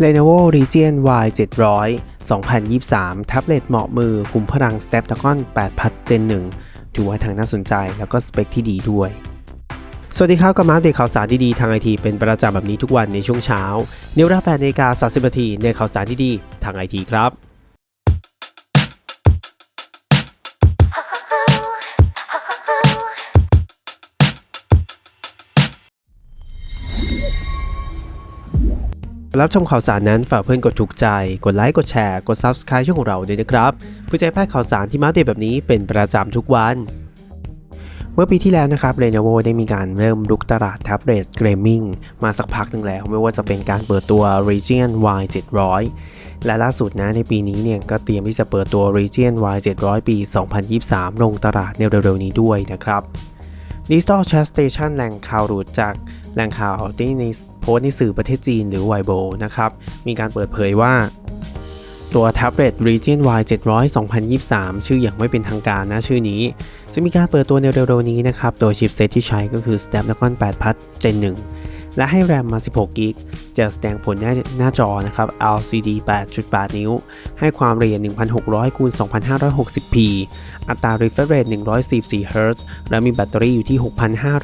Lenovo Legion Y 700 2023 แท็บเล็ตเหมาะมือคุมพลัง Snapdragon 8000 Gen 1 ถือว่าทางน่าสนใจแล้วก็สเปคที่ดีด้วย สวัสดีครับกับมาอัปเดตข่าวสารดีๆ ทางไอทีเป็นประจำแบบนี้ทุกวันในช่วงเช้า เนื้อราแปนาฬิกา30นาทีในข่าวสารดีๆ ทางไอทีครับ รับชมข่าวสารนั้นฝากเพื่อนกดถูกใจ กดไลค์กดแชร์กด Subscribe ช่องของเราด้วยนะครับเพื่อจะให้พลาดข่าวสารที่มาเดตแบบนี้เป็นประจำทุกวันเมื่อปีที่แล้วนะครับ Lenovo ได้มีการเริ่มลุกตลาดแท็บเล็ตเกมมิ่งมาสักพักหนึ่งแล้ว ไม่ว่าจะเป็นการเปิดตัว Region Y 700และล่าสุดนะในปีนี้เนี่ยก็เตรียมที่จะเปิดตัว Region Y 700ปี 2023 ลงตลาดในเร็วๆนี้ด้วยนะครับ Digital Chat Station แหล่งข่าวหลุดจากแหล่งข่าวที่ใน โพสต์ในสื่อประเทศจีนหรือ Weibo นะครับ มีการเปิดเผยว่า ตัวแท็บเล็ต Region Y 700 2023 ชื่ออย่างไม่เป็นทางการนะชื่อนี้ จะมีการเปิดตัวในเร็วๆนี้นะครับ โดยชิปเซตที่ใช้ก็คือ Snapdragon 8 Plus Gen 1 และให้แรมมา 16 กิก จะแสดงผลหน้าหน้าจอนะครับ LCD 8.8 นิ้ว ให้ความละเอียด 1600คูณ 2560p อัตรา refresh rate 144 Hz และมีแบตเตอรี่อยู่ที่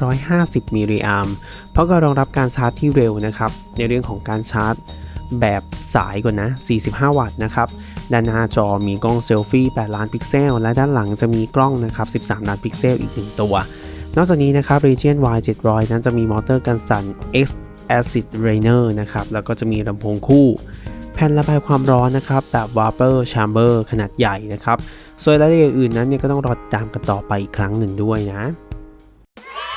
6,550 มิลลิแอมป์เพราะก็รองรับการชาร์จที่เร็วนะครับ ในเรื่องของการชาร์จแบบสายก่อนนะ 45 วัตต์นะครับ ด้านหน้าจอมีกล้องเซลฟี่ 8 ล้านพิกเซล และด้านหลังจะมีกล้องนะครับ 13 ล้านพิกเซลอีก 1 ตัว นอกจากนี้นะครับ Region Y 700 นั้นจะมีมอเตอร์กันสั่น X Acid Rainer นะครับ แล้วก็จะมีลำโพงคู่ แผ่นระบายความร้อนนะครับแบบ Vapor Chamber ขนาดใหญ่นะครับ ส่วนรายละเอียดอื่นนั้นเนี่ยก็ต้องรอติดตามกันต่อไปอีกครั้งหนึ่งด้วยนะ